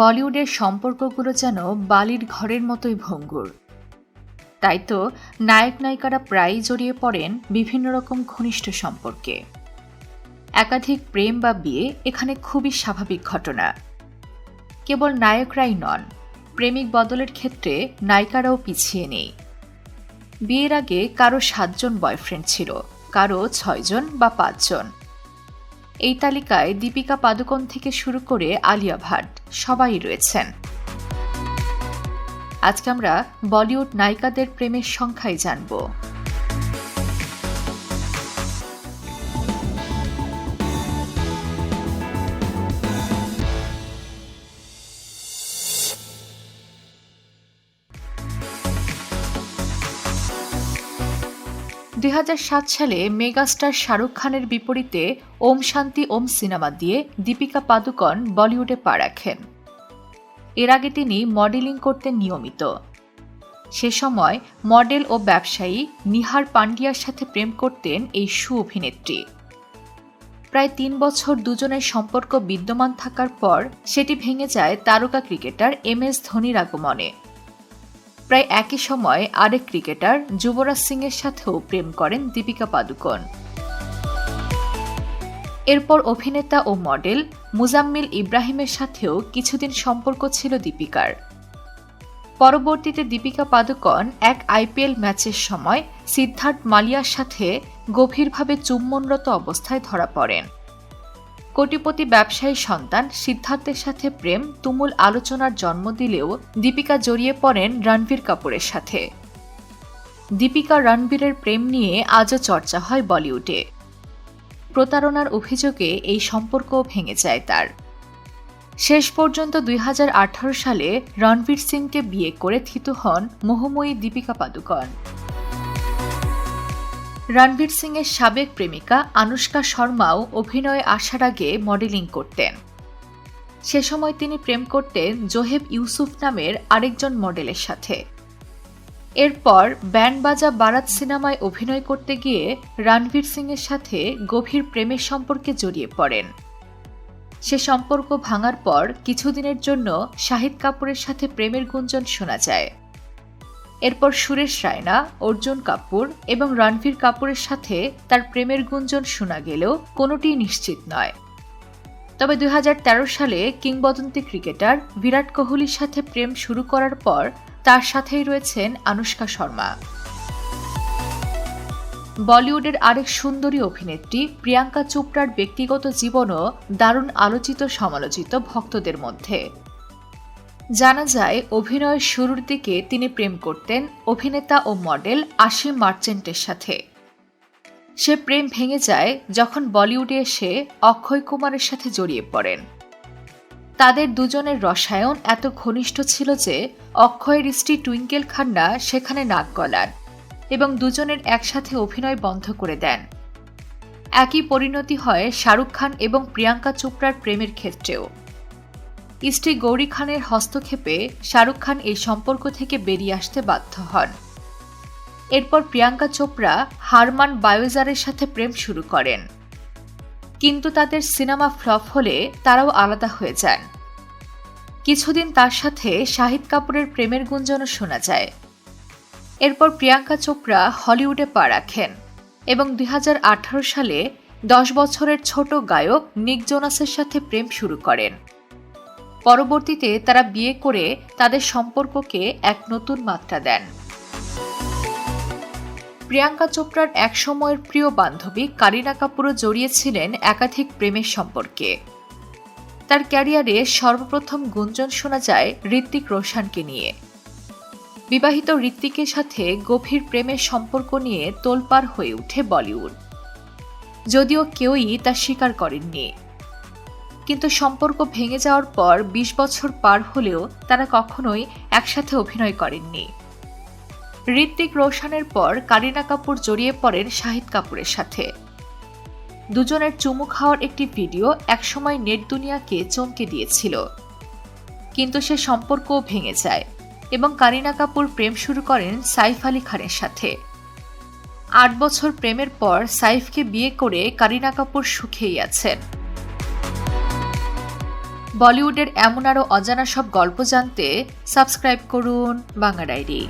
বলিউডের সম্পর্কগুলো যেন বালির ঘরের মতোই ভঙ্গুর। তাই তো নায়ক নায়িকারা প্রায়ই জড়িয়ে পড়েন বিভিন্ন রকম ঘনিষ্ঠ সম্পর্কে। একাধিক প্রেম বা বিয়ে এখানে খুবই স্বাভাবিক ঘটনা। কেবল নায়করাই নন, প্রেমিক বদলের ক্ষেত্রে নায়িকারাও পিছিয়ে নেই। বিয়ের আগে কারও সাতজন বয়ফ্রেন্ড ছিল, কারও ছয়জন বা পাঁচজন। এই তালিকায় দীপিকা পাদুকন থেকে শুরু করে আলিয়া ভাট সবাই রয়েছেন। আজকে আমরা বলিউড নায়িকাদের প্রেমের সংখ্যাই জানব। দুই হাজার সাত সালে মেগাস্টার শাহরুখ খানের বিপরীতে ওম শান্তি ওম সিনেমা দিয়ে দীপিকা পাদুকন বলিউডে পা রাখেন। এর আগে তিনি মডেলিং করতেন নিয়মিত। সে সময় মডেল ও ব্যবসায়ী নিহার পান্ডিয়ার সাথে প্রেম করতেন এই সু অভিনেত্রী প্রায় তিন বছর দুজনের সম্পর্ক বিদ্যমান থাকার পর সেটি ভেঙে যায় তারকা ক্রিকেটার এম এস ধোনির আগমনে। প্রায় একই সময় আরেক ক্রিকেটার যুবরাজ সিংয়ের সাথেও প্রেম করেন দীপিকা পাদুকন। এরপর অভিনেতা ও মডেল মুজাম্মিল ইব্রাহিমের সাথেও কিছুদিন সম্পর্ক ছিল দীপিকার। পরবর্তীতে দীপিকা পাদুকন এক আইপিএল ম্যাচের সময় সিদ্ধার্থ মালিয়ার সাথে গভীরভাবে চুম্বনরত অবস্থায় ধরা পড়েন। কোটিপতি ব্যবসায়ী সন্তান, সিদ্ধার্থের সাথে প্রেম, তুমুল আলোচনার জন্ম দিলেও দীপিকা জড়িয়ে পড়েন রণবীর কাপুরের সাথে। দীপিকা রণবীরের প্রেম নিয়ে আজও চর্চা হয় বলিউডে। প্রতারণার অভিযোগে এই সম্পর্ক ভেঙে যায় তার। শেষ পর্যন্ত দুই হাজার আঠারো সালে রণবীর সিংকে বিয়ে করে থিতু হন মোহময়ী দীপিকা পাদুকন। রণবীর সিংয়ের সাবেক প্রেমিকা আনুষ্কা শর্মাও অভিনয়ে আসার আগে মডেলিং করতেন। সে সময় তিনি প্রেম করতেন জোহেব ইউসুফ নামের আরেকজন মডেলের সাথে। এরপর ব্যান্ড বাজা বারাত সিনেমায় অভিনয় করতে গিয়ে রণবীর সিংয়ের সাথে গভীর প্রেমের সম্পর্কে জড়িয়ে পড়েন। সে সম্পর্ক ভাঙার পর কিছুদিনের জন্য শাহিদ কাপুরের সাথে প্রেমের গুঞ্জন শোনা যায়। এরপর সুরেশ রায়না, অর্জুন কাপুর এবং রণবীর কাপুরের সাথে তার প্রেমের গুঞ্জন শোনা গেলেও কোনোটি নিশ্চিত নয়। তবে দুই হাজার তেরো সালে কিংবদন্তি ক্রিকেটার বিরাট কোহলির সাথে প্রেম শুরু করার পর তার সাথেই রয়েছেন আনুষ্কা শর্মা। বলিউডের আরেক সুন্দরী অভিনেত্রী প্রিয়াঙ্কা চোপড়ার ব্যক্তিগত জীবনও দারুণ আলোচিত সমালোচিত ভক্তদের মধ্যে। জানা যায়, অভিনয়ের শুরুর দিকে তিনি প্রেম করতেন অভিনেতা ও মডেল আশিম মার্চেন্টের সাথে। সে প্রেম ভেঙে যায় যখন বলিউডে এসে অক্ষয় কুমারের সাথে জড়িয়ে পড়েন। তাদের দুজনের রসায়ন এত ঘনিষ্ঠ ছিল যে অক্ষয়ের স্ত্রী টুইঙ্কেল খান্না সেখানে নাক গলান এবং দুজনের একসাথে অভিনয় বন্ধ করে দেন। একই পরিণতি হয় শাহরুখ খান এবং প্রিয়াঙ্কা চোপড়ার প্রেমের ক্ষেত্রেও। স্ত্রী গৌরী খানের হস্তক্ষেপে শাহরুখ খান এই সম্পর্ক থেকে বেরিয়ে আসতে বাধ্য হন। এরপর প্রিয়াঙ্কা চোপড়া হারমান বায়োজারের সাথে প্রেম শুরু করেন। কিন্তু তাদের সিনেমা ফ্লপ হলে তারাও আলাদা হয়ে যান। কিছুদিন তার সাথে শাহিদ কাপুরের প্রেমের গুঞ্জনও শোনা যায়। এরপর প্রিয়াঙ্কা চোপড়া হলিউডে পা রাখেন এবং দুই হাজার আঠারো সালে দশ বছরের ছোট গায়ক নিক জোনাসের সাথে প্রেম শুরু করেন। পরবর্তীতে তারা বিয়ে করে তাদের সম্পর্ককে এক নতুন মাত্রা দেন। প্রিয়াঙ্কা চোপড়ার এক সময়ের প্রিয় বান্ধবী কারিনা কাপুরও জড়িয়েছিলেন একাধিক প্রেমের সম্পর্কে। তার ক্যারিয়ারে সর্বপ্রথম গুঞ্জন শোনা যায় ঋত্বিক রোশানকে নিয়ে। বিবাহিত ঋত্বিকের সাথে গভীর প্রেমের সম্পর্ক নিয়ে তোলপাড় হয়ে ওঠে বলিউড। যদিও কেউই তা স্বীকার করেননি। কিন্তু সম্পর্ক ভেঙে যাওয়ার পর ২০ বছর পার হলেও তারা কখনোই একসাথে অভিনয় করেননি। ঋত্বিক রোশনের পর কারিনা কাপুর জড়িয়ে পড়েন শাহিদ কাপুরের সাথে। দুজনের চুমু খাওয়ার একটি ভিডিও একসময় নেট দুনিয়াকে চমকে দিয়েছিল। কিন্তু সে সম্পর্কও ভেঙে যায় এবং কারিনা কাপুর প্রেম শুরু করেন সাইফ আলী খানের সাথে। আট বছর প্রেমের পর সাইফকে বিয়ে করে কারিনা কাপুর সুখেই আছেন। বলিউডের এমন আরও অজানা সব গল্প জানতে সাবস্ক্রাইব করুন বাংলা ডায়েরি